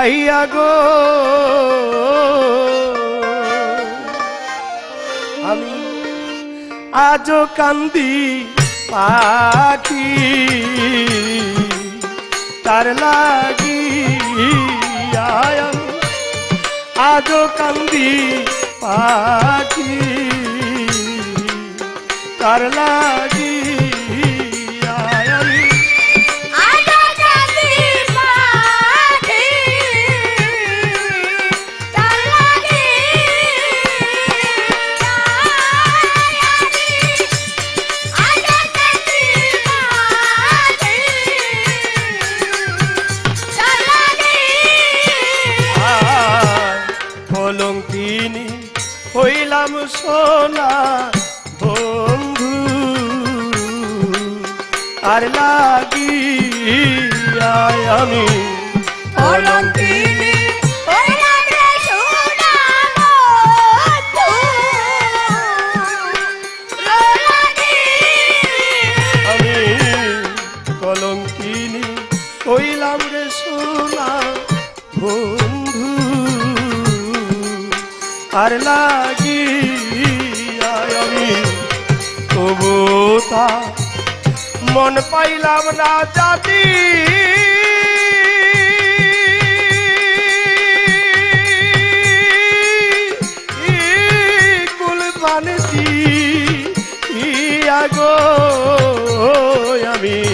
আইয়া গো। আমি আজও কান্দি পাখি তার লাগি আজও কান্দি পাখি তার লাগি হইলাম সোনা বন্ধু। আর লাগি আমি আর লাগি তবু তা মন পাইলাম না জাতি। কুল বানতি আগো আমি।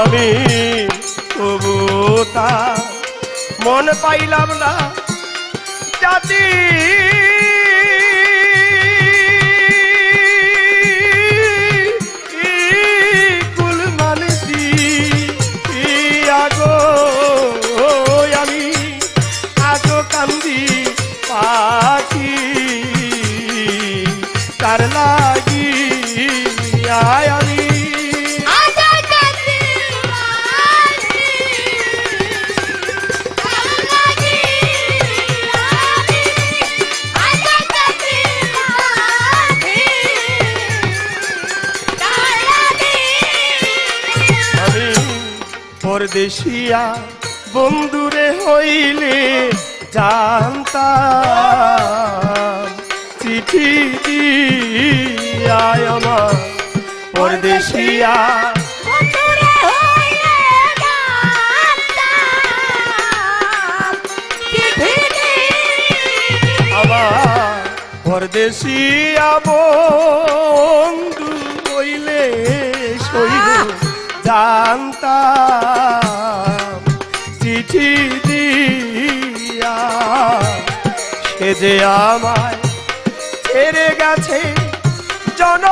আমি তবু তা মন পাইলাম না। জাতি পরদেশিয়া বন্ধুরে হইলে জানতাম। চিঠি দিয়ায় আমার পরদেশিয়া। পরদেশিয়া বন্ধু হইলে সইল জানতাম চিঠি দিয়া সে যে আমায় ছেড়ে গেছে জন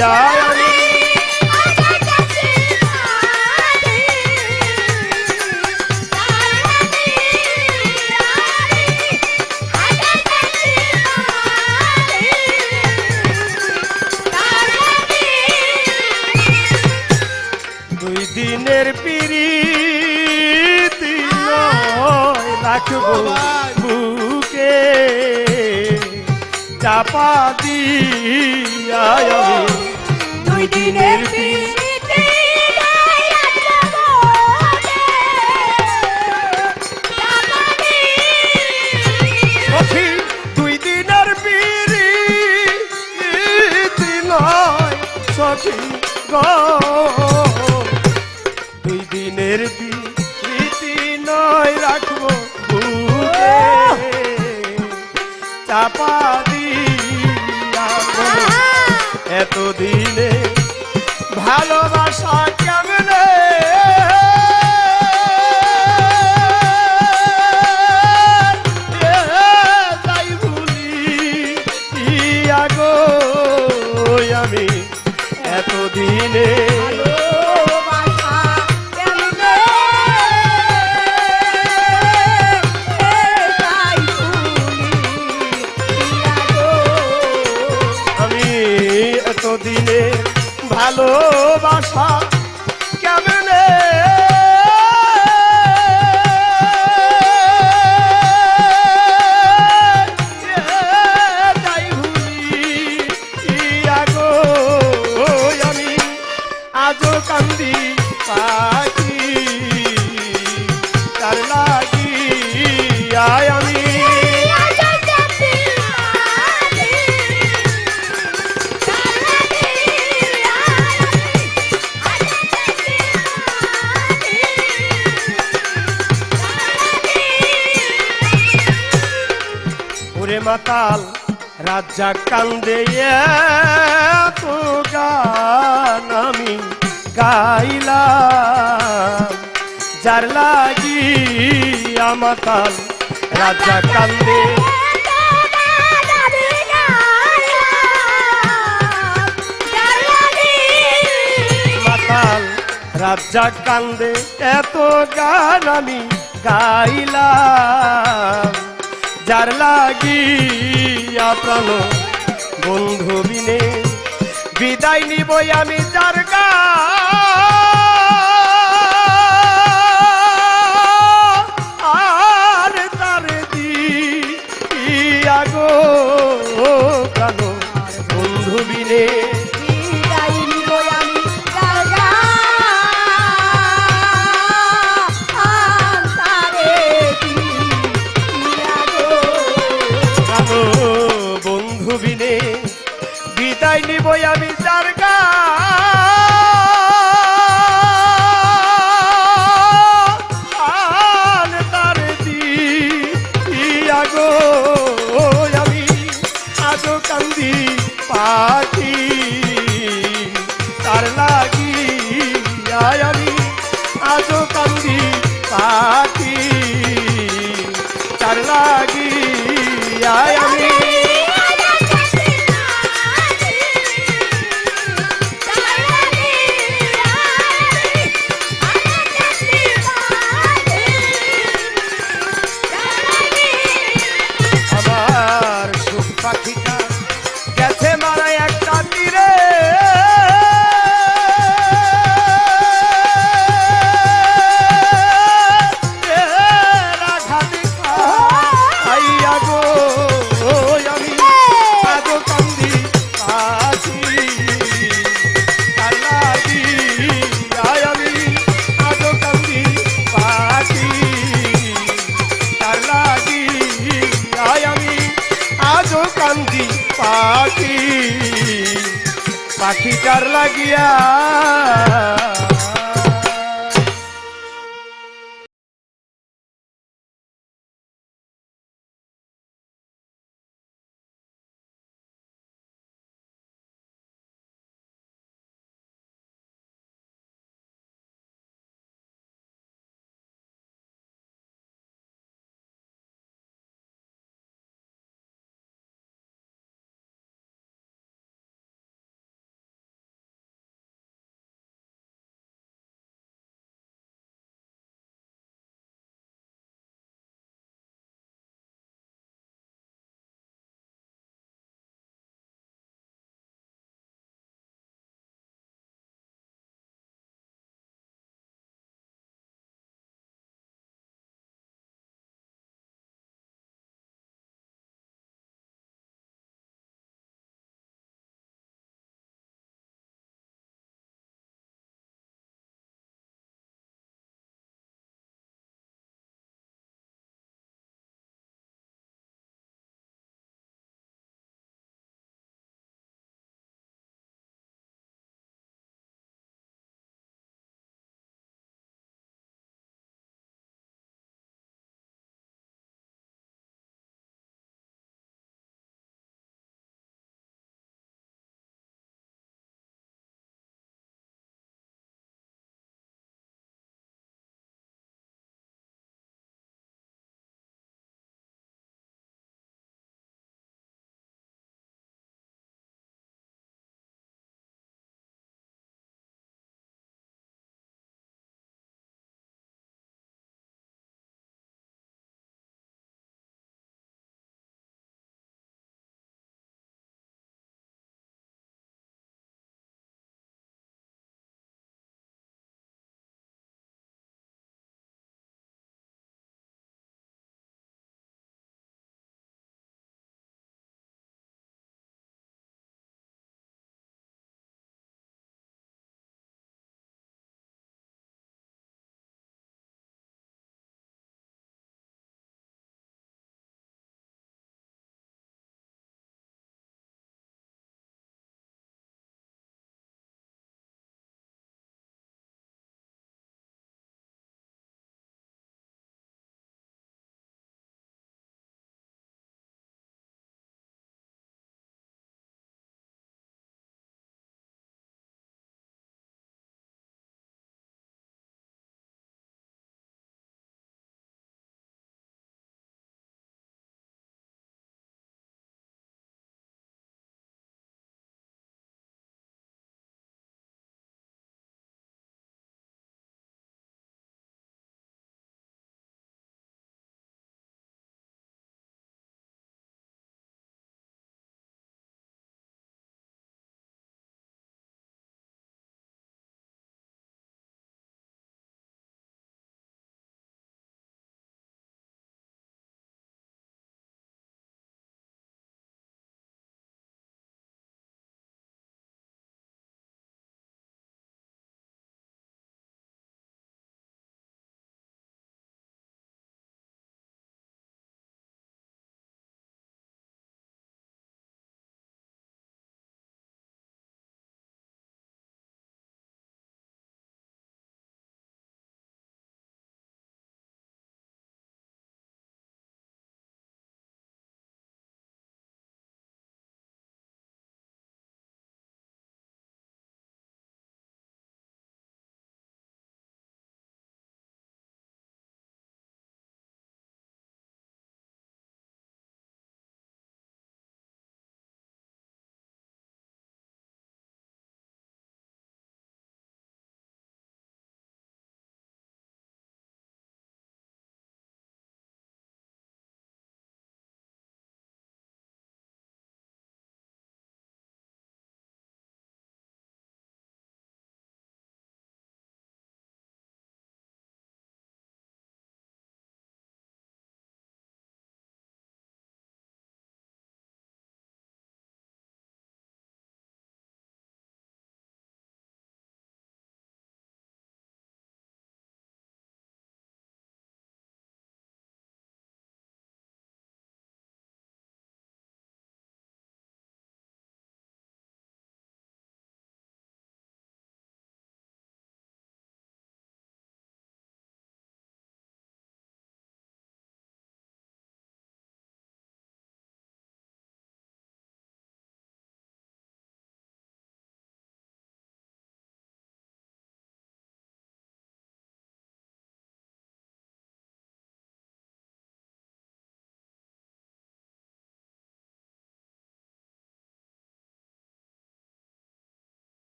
তার চাপা দিয়া দুই দিনের দুই দিনের বিড়ি সখী দুই দিনের বিড়ি নয় রাখব চাপা এতদিনে ভালোবাসা গাইলাম, যার লাগি আমাকাল রাজা কান্দে। মাতাল রাজা কান্দে। এত গান আমি গাইলাম, যার লাগি আপন বন্ধু বিনে। বিদায় নিবই আমি যার গান।